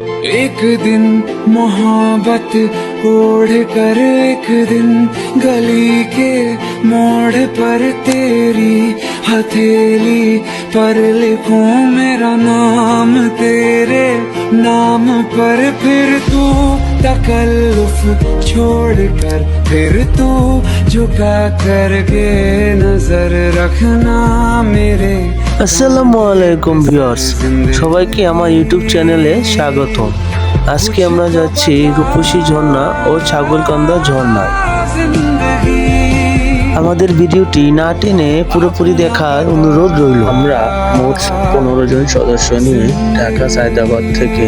एक दिन मोहब्बत ओढ़ कर एक दिन गली के मोड़ पर तेरी हथेली पर लिखूं मेरा नाम तेरे नाम पर फिर तू तकल्लुफ छोड़ कर फिर तू झुका करके नजर रखना मेरे আসসালামু আলাইকুম ভিউয়ার্স সবাইকে আমার ইউটিউব চ্যানেলে স্বাগতম আজকে আমরা যাচ্ছি রূপসী ঝর্ণা ও ছাগলকান্দা ঝর্ণা। আমাদের ভিডিওটি না টেনে পুরোপুরি দেখার অনুরোধ রইল। আমরা মোট পনেরো জন সদস্য নিয়ে ঢাকা, সায়দাবাদ থেকে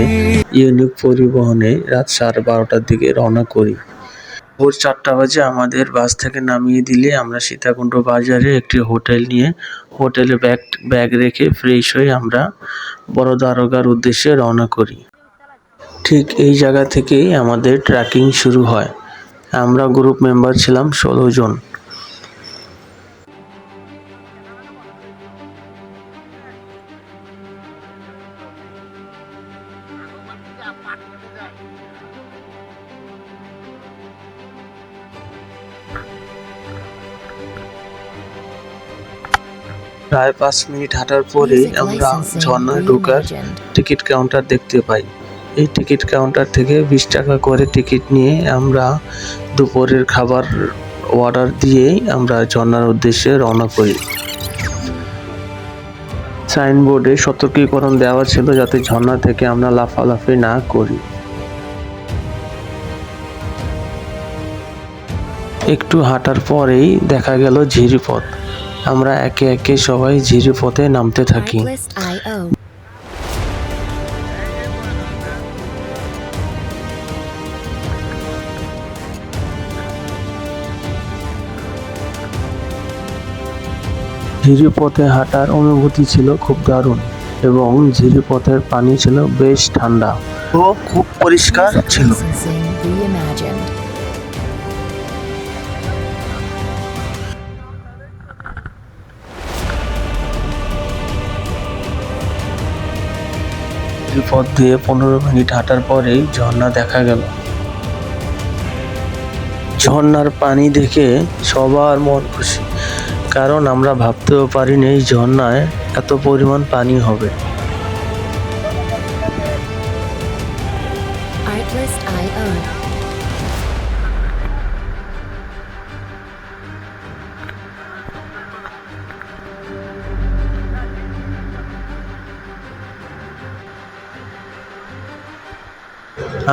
ইউনিক পরিবহনে রাত সাড়ে বারোটার দিকে রওনা করি। ভোর চারটা বাজে আমাদের বাস থেকে নামিয়ে দিলে আমরা সীতাকুণ্ড বাজারে একটি হোটেল নিয়ে হোটেলে ব্যাগ ব্যাগ রেখে ফ্রেশ হয়ে আমরা বড় দ্বারকার উদ্দেশ্যে রওনা করি। ঠিক এই জায়গা থেকেই আমাদের ট্রেকিং শুরু হয়। আমরা গ্রুপ মেম্বার ছিলাম ষোলো জন। প্রায় পাঁচ মিনিট হাঁটার পরেই Music আমরা ঝর্ণায় ঢোকার টিকিট কাউন্টার দেখতে পাই। এই টিকিট কাউন্টার থেকে বিশ টাকা করে টিকিট নিয়ে আমরা দুপুরের খাবার অর্ডার দিয়েই আমরা ঝর্ণার উদ্দেশ্যে রওনা করি। সাইনবোর্ডে সতর্কীকরণ দেওয়া ছিল যাতে ঝর্ণা থেকে আমরা লাফালাফি না করি। একটু হাঁটার পরেই দেখা গেল ঝিরিপথ। আমরা একে একে সবাই ঝিরিপথে নামতে থাকি। ঝিরিপথে হাঁটার অনুভূতি ছিল খুব দারুণ এবং ঝিরিপথের পানি ছিল বেশ ঠান্ডা ও খুব পরিষ্কার ছিল. ঝিরিপথ দিয়ে পনেরো মিনিট হাঁটার পরেই ঝর্ণা দেখা গেল ঝর্ণার পানি দেখে সবার মন খুশি কারণ আমরা ভাবতেও পারিনি এই ঝর্ণায় এত পরিমাণ পানি হবে।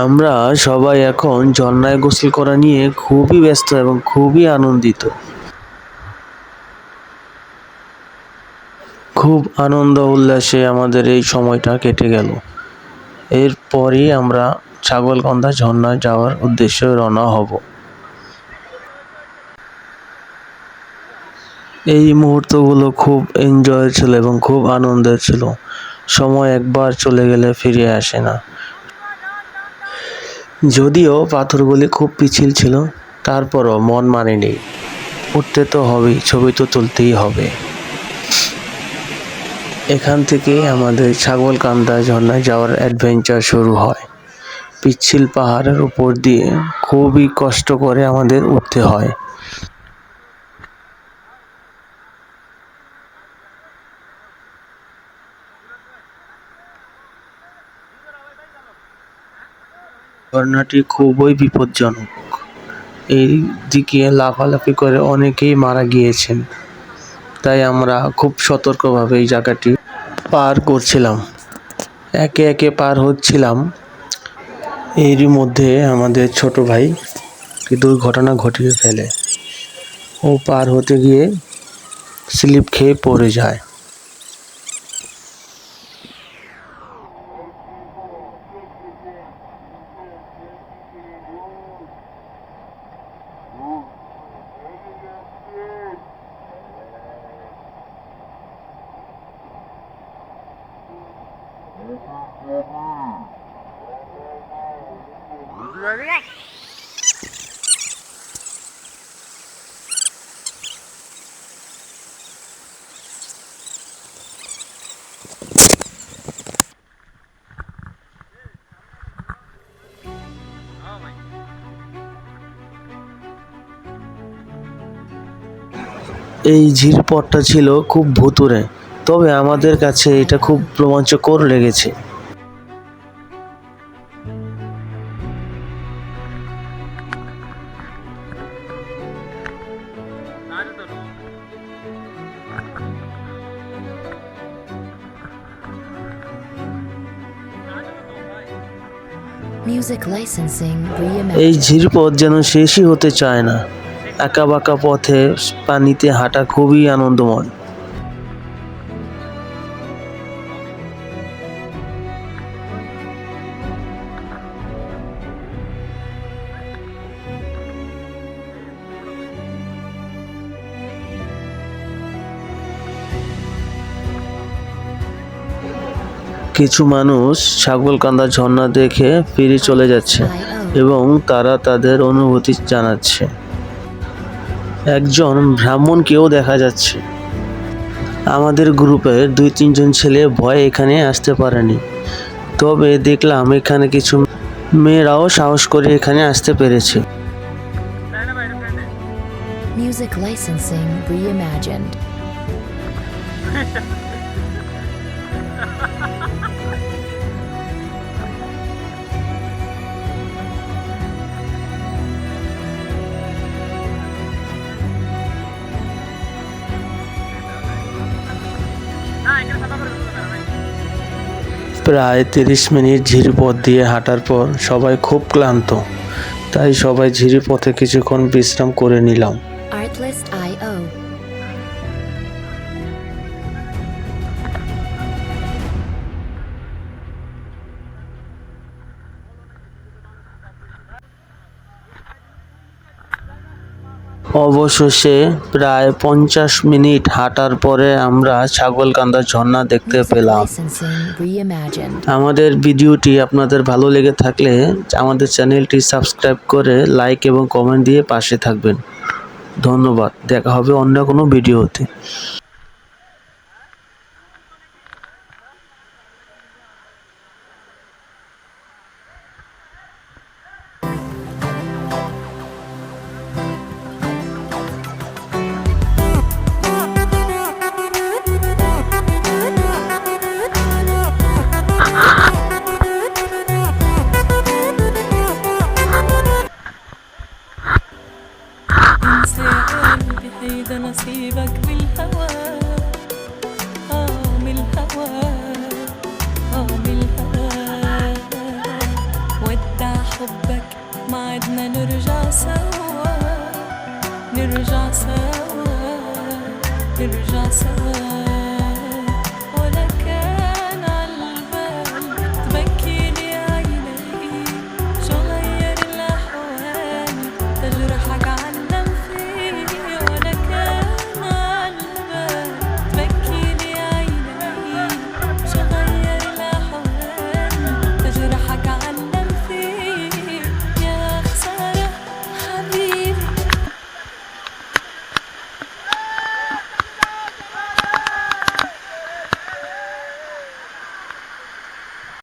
আমরা সবাই এখন ঝর্ণায় গোসল করা নিয়ে খুবই ব্যস্ত এবং খুবই আনন্দিত। খুব আনন্দ উল্লাসে আমাদের এই সময়টা কেটে গেল। এরপরই আমরা ছাগলকন্দা ঝর্ণায় যাওয়ার উদ্দেশ্যে রওনা হব। এই মুহূর্তগুলো খুব এনজয় ছিল এবং খুব আনন্দের ছিল। সময় একবার চলে গেলে ফিরে আসে না। যদিও পাথরগুলি খুব পিছিল ছিল, তারপরও মন মানেনি। উঠতে তো হবেই, ছবি তো তুলতেই হবে। এখান থেকে আমাদের ছাগলকান্দা ঝর্ণায় যাওয়ার অ্যাডভেঞ্চার শুরু হয়। পিচ্ছিল পাহাড়ের উপর দিয়ে খুবই কষ্ট করে আমাদের উঠতে হয়। ঝর্ণাটি খুবই বিপজ্জনক। এই দিকে লাফালাফি করে অনেকেই মারা গিয়েছেন। তাই আমরা খুব সতর্কভাবে এই জায়গাটি পার করছিলাম। একে একে পার হচ্ছিলাম। এরই মধ্যে আমাদের ছোট ভাই দুর্ঘটনা ঘটিয়ে ফেলে। ও পার হতে গিয়ে স্লিপ খেয়ে পড়ে যায়। এই ঝিরপটটা ছিল খুব ভুতুরে তবে আমাদের কাছে এটা খুব রোমাঞ্চকর লেগেছে। এই. ঝিরপথ যেন শেষই হতে চায় না। একা বাঁকা পথে পানিতে হাঁটা খুবই আনন্দময়। কিছু মানুষ ছাগলকান্দা ঝর্ণা দেখে ফিরে চলে যাচ্ছে এবং তারা তাদের অনুভূতি জানাচ্ছে। একজন ব্রাহ্মণকেও দেখা যাচ্ছে। আমাদের গ্রুপের দুই তিনজন ছেলে ভয়ে এখানে আসতে পারেনি। তবে দেখলাম এখানে কিছু মেয়েরাও সাহস করে এখানে আসতে পেরেছে। Music licensing reimagined. প্রায় তিরিশ মিনিট ঝিরি পথ দিয়ে হাঁটার পর সবাই খুব ক্লান্ত। তাই সবাই ঝিরি পথে কিছুক্ষণ বিশ্রাম করে নিলাম। অবশেষে প্রায় পঞ্চাশ মিনিট হাঁটার পরে আমরা ছাগলকান্দা ঝর্ণা দেখতে পেলাম। আমাদের ভিডিওটি আপনাদের ভালো লেগে থাকলে আমাদের চ্যানেলটি সাবস্ক্রাইব করে লাইক এবং কমেন্ট দিয়ে পাশে থাকবেন। ধন্যবাদ। দেখা হবে অন্য কোনো ভিডিওতে। واعملها ودع حبك معدنا نرجع سوا نرجع سوا.